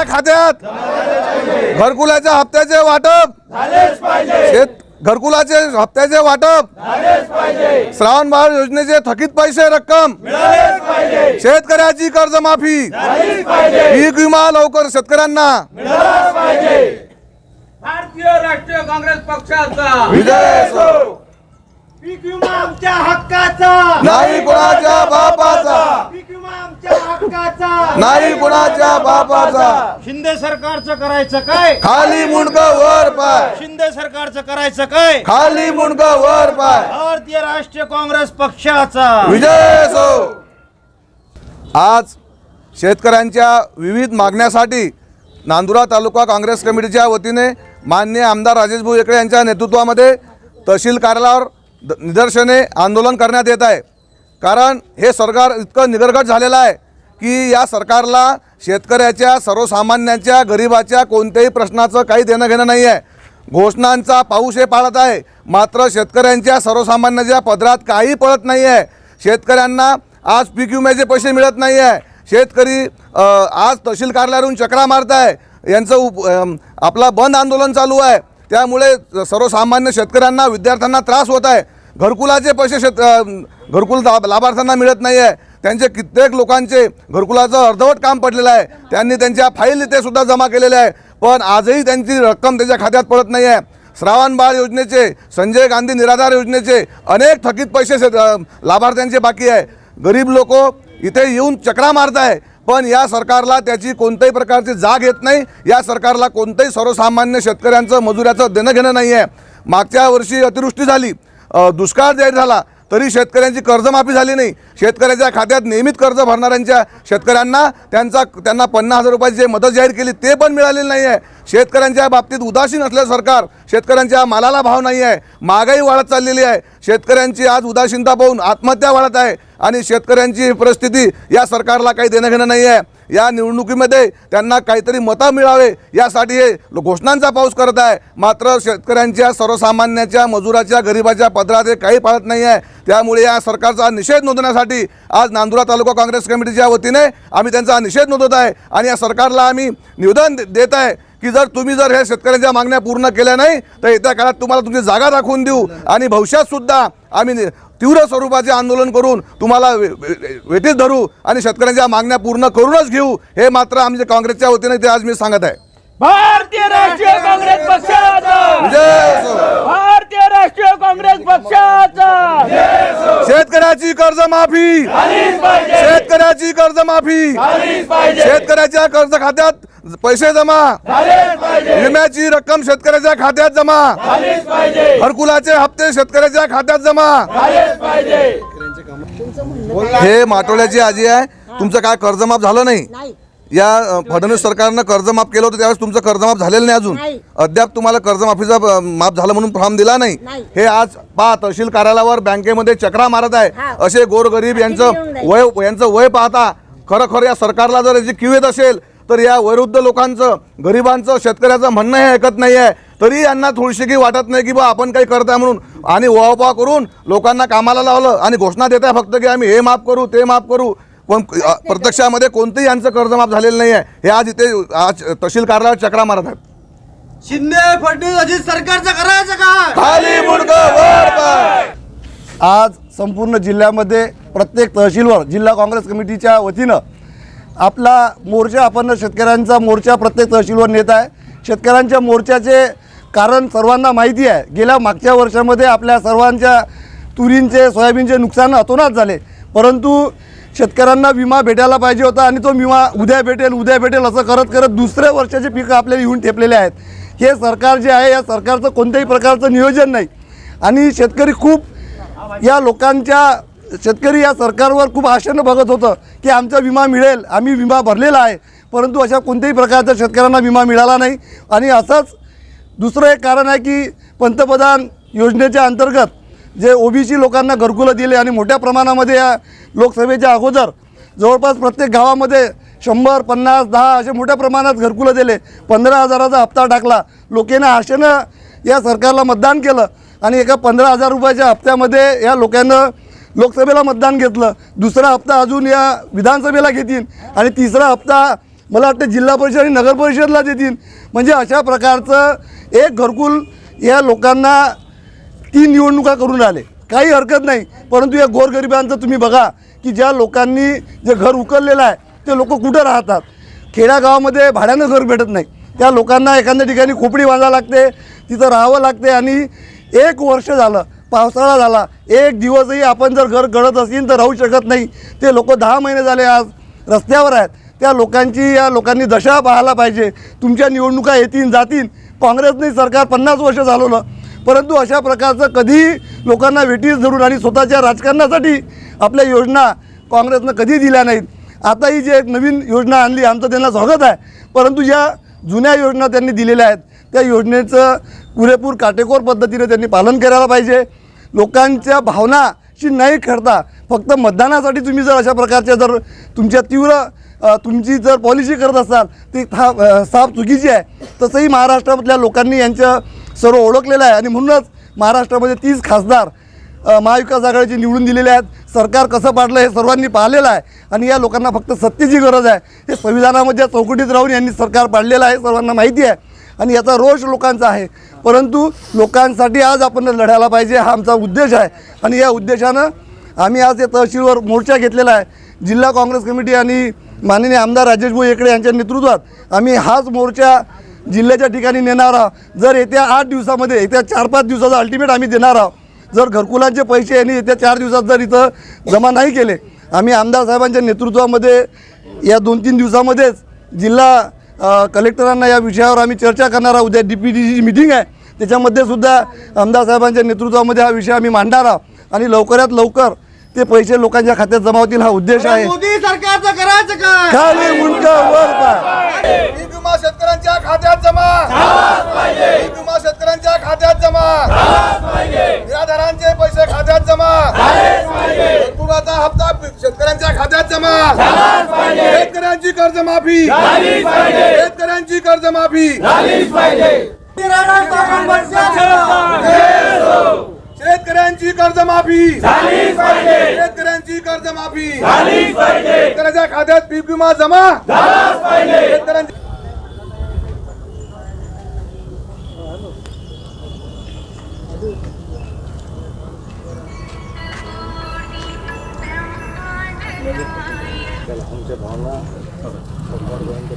शेतकऱ्याच्या खात्यात घरकुलाच्या हप्त्याचे वाटप शेत घरकुलाचे हप्त्याचे वाटप श्रावण बाळ योजनेचे थकीत पैसे रक्कम शेतकऱ्याची कर्जमाफी पीक विमा लवकर शेतकऱ्यांना भारतीय राष्ट्रीय काँग्रेस पक्षाचा विजय असो. पीक विमा आमच्या हक्काचा नाही कोणाच्या बापाचा पीक विमा आमच्या हक्काचा नाही कोणाच्या बापाचा. शिंदे सरकारचं करायचं काय? खाली मुंडक वर पाय. शिंदे सरकारचं करायचं काय? खाली मुंडक वर पाय. भारतीय राष्ट्रीय काँग्रेस पक्षाचा. विजय असो. आज शेतकऱ्यांच्या विविध मागण्यासाठी नांदुरा तालुका काँग्रेस कमिटीच्या वतीने मान्य आमदार राजेश भाऊ येकडे यांच्या नेतृत्वामध्ये तहसील कार्यालयावर द- निदर्शने आंदोलन करण्यात येत आहे. कारण हे सरकार इतकं निगरगट झालेलं आहे. की या सरकारला शेतकऱ्याच्या सर्वसामान्यांच्या गरिबाच्या कोणत्याही प्रश्नाचं काही देणं घेणं नाही आहे. घोषणांचा पाऊस हे पाळत आहे. मात्र शेतकऱ्यांच्या सर्वसामान्यांच्या पदरात काही पडत नाही आहे. शेतकऱ्यांना आज पीक विम्याचे पैसे मिळत नाही आहे. शेतकरी आज तहसील कार्यालयावरून चक्रा मारत आहे. यांचं उप आपला बंद आंदोलन चालू आहे. त्यामुळे सर्वसामान्य शेतकऱ्यांना विद्यार्थ्यांना त्रास होत आहे. घरकुलाचे पैसे शेत घरकुल लाभार्थ्यांना मिळत नाही आहे. त्यांचे कित्येक लोकांचे घरकुलाचं अर्धवट काम पडलेलं आहे. त्यांनी त्यांच्या फाईल इथे सुद्धा जमा केलेल्या आहे. पण आजही त्यांची रक्कम त्यांच्या खात्यात पडत नाही आहे श्रावण बाळ योजनेचे संजय गांधी निराधार योजनेचे अनेक थकीत पैसे लाभार्थ्यांचे बाकी आहे. गरीब लोक इथे येऊन चक्रा मारत आहे. पण या सरकारला त्याची कोणत्याही प्रकारची जाग येत नाही. या सरकारला कोणतंही सर्वसामान्य शेतकऱ्यांचं मजुऱ्याचं देणं घेणं नाही आहे मागच्या वर्षी अतिवृष्टी झाली. दुष्काळ जाहीर झाला. तरी शेतकऱ्यांची कर्जमाफी झाली नाही. शेतकऱ्याच्या खात्यात नियमित कर्ज भरणाऱ्यांच्या शेतकऱ्यांना त्यांचा त्यांना पन्नास हजार रुपयाची जे मदत जाहीर केली ते पण मिळालेलं नाही आहे शेतकऱ्यांच्या बाबतीत उदासीन असलं सरकार शेतकऱ्यांच्या मालाला भाव नाही आहे महागाई वाढत चाललेली आहे. शेतकऱ्यांची आज उदासीनता पाहून आत्महत्या वाढत आहे आणि शेतकऱ्यांची परिस्थिती या सरकारला काही देणं घेणं नाही आहे या निवडणुकीमध्ये त्यांना काहीतरी मतं मिळावे यासाठी हे घोषणांचा पाऊस करत आहे. मात्र शेतकऱ्यांच्या सर्वसामान्याच्या मजुराच्या गरिबाच्या पदरात हे काही पाळत नाही आहे. त्यामुळे या सरकारचा निषेध नोंदवण्यासाठी आज नांदुरा तालुका काँग्रेस कमिटीच्या वतीने आम्ही त्यांचा निषेध नोंदवत आहे आणि या सरकारला आम्ही निवेदन देत आहे की जर तुम्ही जर हे शेतकऱ्यांच्या मागण्या पूर्ण केल्या नाही तर येत्या काळात तुम्हाला तुमची जागा दाखवून देऊ. आणि भविष्यात सुद्धा आम्ही तीव्र स्वरूपाचे आंदोलन करून तुम्हाला वेटीस धरू आणि शेतकऱ्यांच्या मागण्या पूर्ण करूनच घेऊ हे मात्र आमच्या काँग्रेसच्या वतीने ते आज मी सांगत आहे. भारतीय राष्ट्रीय काँग्रेस पक्षाचा. भारतीय राष्ट्रीय काँग्रेस पक्षाचा! शेतकऱ्याची कर्जमाफी! शेतकऱ्याची कर्जमाफी! शेतकऱ्याच्या कर्ज खात्यात पैसे जमा! विम्याची रक्कम शेतकऱ्याच्या खात्यात जमा! घरकुलाचे हप्ते शेतकऱ्याच्या खात्यात जमा! हे माटोळ्याची आजी आहे. तुमचं काय कर्जमाफ झालं नाही? नाही. या फडणवीस सरकारनं कर्जमाफ केलं होतं त्यावेळेस तुमचं कर्जमाफ झालेलं नाही अजून नाही. अद्याप तुम्हाला कर्जमाफीचा माफ झालं म्हणून फॉर्म दिला नाही नाही. हे आज पहा तहसील कार्यालयावर बँकेमध्ये चक्रा मारत आहे हा. असे गोरगरीब यांचं. वय यांचं वय पाहता खरं या सरकारला जर याची किव येत असेल तर या वयोवृद्ध लोकांचं गरिबांचं शेतकऱ्याचं म्हणणं हे ऐकत नाही आहे तरी यांना थोडीशी की वाटत नाही की बा आपण काही करताय म्हणून आणि वाहपा करून लोकांना कामाला लावलं आणि घोषणा देत आहे फक्त की आम्ही हे माफ करू ते माफ करू पण प्रत्यक्षामध्ये कोणतंही यांचं कर्जमाफ झालेलं नाही आहे. हे आज इथे आज तहसील कार्यालयावर चक्रा मारत आहेत. शिंदे फडणवीस अजित सरकारचं करायचं काय खाली मुंडकं वर पाय. आज संपूर्ण जिल्ह्यामध्ये प्रत्येक तहसीलवर जिल्हा काँग्रेस कमिटीच्या वतीनं आपला मोर्चा आपण शेतकऱ्यांचा मोर्चा प्रत्येक तहसीलवर नेत आहे. शेतकऱ्यांच्या मोर्चाचे कारण सर्वांना माहिती आहे. गेल्या मागच्या वर्षामध्ये आपल्या सर्वांच्या तुरींचे सोयाबीनचे नुकसान अतोनात झाले. परंतु शेतकऱ्यांना विमा भेटायला पाहिजे होता आणि तो विमा उद्या भेटेल उद्या भेटेल असं करत करत दुसऱ्या वर्षाचे पिकं आपल्याला येऊन ठेपलेले आहेत. हे सरकार जे आहे या सरकारचं कोणत्याही प्रकारचं नियोजन नाही. आणि शेतकरी खूप या लोकांच्या शेतकरी या सरकारवर खूप आशेनं बघत होतं की आमचा विमा मिळेल आम्ही विमा भरलेला आहे परंतु अशा कोणत्याही प्रकारचा शेतकऱ्यांना विमा मिळाला नाही. आणि असंच दुसरं एक कारण आहे की पंतप्रधान योजनेच्या अंतर्गत जे ओबीसी लोकांना घरकुलं दिले आणि मोठ्या प्रमाणामध्ये या लोकसभेच्या अगोदर जवळपास प्रत्येक गावामध्ये शंभर पन्नास दहा असे मोठ्या प्रमाणात घरकुलं दिले. पंधरा हजाराचा हप्ता टाकला. लोकांना आशेनं या सरकारला मतदान केलं आणि एका पंधरा हजार रुपयाच्या हप्त्यामध्ये या लोकांना लोकसभेला मतदान घेतलं. दुसरा हप्ता अजून या विधानसभेला घेतील आणि तिसरा हप्ता मला वाटतं जिल्हा परिषद आणि नगर परिषदला देतील म्हणजे अशा प्रकारचं एक घरकुल या लोकांना तीन निवडणुका करून आले. काही हरकत नाही. परंतु या गोरगरिबांचं तुम्ही बघा की ज्या लोकांनी जे घर उकललेलं आहे ते लोक कुठं राहतात? खेड्यागावामध्ये भाड्यानं घर भेटत नाही. त्या लोकांना एखाद्या ठिकाणी खोपडी बांधावं लागते तिथं राहावं लागते आणि एक वर्ष झालं पावसाळा झाला एक दिवसही आपण जर घर गळत असेल तर राहू शकत नाही. ते लोक दहा महिने झाले आज रस्त्यावर आहेत. त्या लोकांची या लोकांनी दशा पाहायला पाहिजे. तुमच्या निवडणुका येतील जातील. काँग्रेसने सरकार पन्नास वर्ष चालवलं. परंतु अशा प्रकारचं कधी लोकांना वेटीस धरून आणि स्वतःच्या राजकारणासाठी आपल्या योजना काँग्रेसनं कधी दिल्या नाहीत. आता ही जी एक नवीन योजना आणली आमचं त्यांना स्वागत आहे. परंतु ज्या जुन्या योजना त्यांनी दिलेल्या आहेत त्या योजनेचं पुरेपूर काटेकोर पद्धतीने त्यांनी पालन करायला पाहिजे. लोकांच्या भावनाशी नाही खेळता फक्त मतदानासाठी तुम्ही जर अशा प्रकारच्या जर तुमच्या तीव्र तुमची जर पॉलिसी करत असाल ती था साफ चुकीची आहे. तसंही महाराष्ट्रामधल्या लोकांनी यांचं सर्व ओळखलेलं आहे. आणि म्हणूनच महाराष्ट्रामध्ये तीस खासदार महाविकास आघाडीचे निवडून दिलेले आहेत. सरकार कसं पाडलं हे सर्वांनी पाहिलेलं आहे. आणि या लोकांना फक्त सत्तेची गरज आहे. हे संविधानामध्ये चौकटीत राहून यांनी सरकार पाडलेलं आहे सर्वांना माहिती आहे. आणि याचा रोष लोकांचा आहे. परंतु लोकांसाठी आज आपण लढायला पाहिजे हा आमचा उद्देश आहे. आणि या उद्देशानं आम्ही आज या तहसीलवर मोर्चा घेतलेला आहे. जिल्हा काँग्रेस कमिटी आणि माननीय आमदार राजेश भाऊ येकडे यांच्या नेतृत्वात आम्ही हाच मोर्चा जिल्ह्याच्या ठिकाणी नेणार आहोत. जर येत्या आठ दिवसामध्ये येत्या चार पाच दिवसाचा अल्टिमेट आम्ही देणार आहोत. जर घरकुलांचे पैसे यांनी येत्या चार दिवसात जर इथं जमा नाही केले आम्ही आमदार साहेबांच्या नेतृत्वामध्ये या दोन तीन दिवसामध्येच जिल्हा कलेक्टरांना या विषयावर आम्ही चर्चा करणार आहोत. उद्या डी पी टीची मिटिंग आहे. त्याच्यामध्ये सुद्धा आमदार साहेबांच्या नेतृत्वामध्ये हा विषय आम्ही मांडणार आहोत. आणि लवकरात लवकर ते पैसे लोकांच्या खात्यात जमा होतील हा उद्देश आहे. मोदी सरकारचं करायचं काय विमा शेतकऱ्यांच्या खात्यात जमा. पीक विमा शेतकऱ्यांच्या खात्यात जमा. निराधारांचे पैसे खात्यात जमा. पुराचा हप्ता शेतकऱ्यांच्या खात्यात जमा. शेतकऱ्यांची कर्जमाफी. शेतकऱ्यांची कर्जमाफी. शेतकऱ्यांची कर्जमाफी. शेतकऱ्यांची कर्जमाफी. शेतकऱ्याच्या खात्यात पीक विमा जमा. शेतकऱ्यांची işte bana onlar bende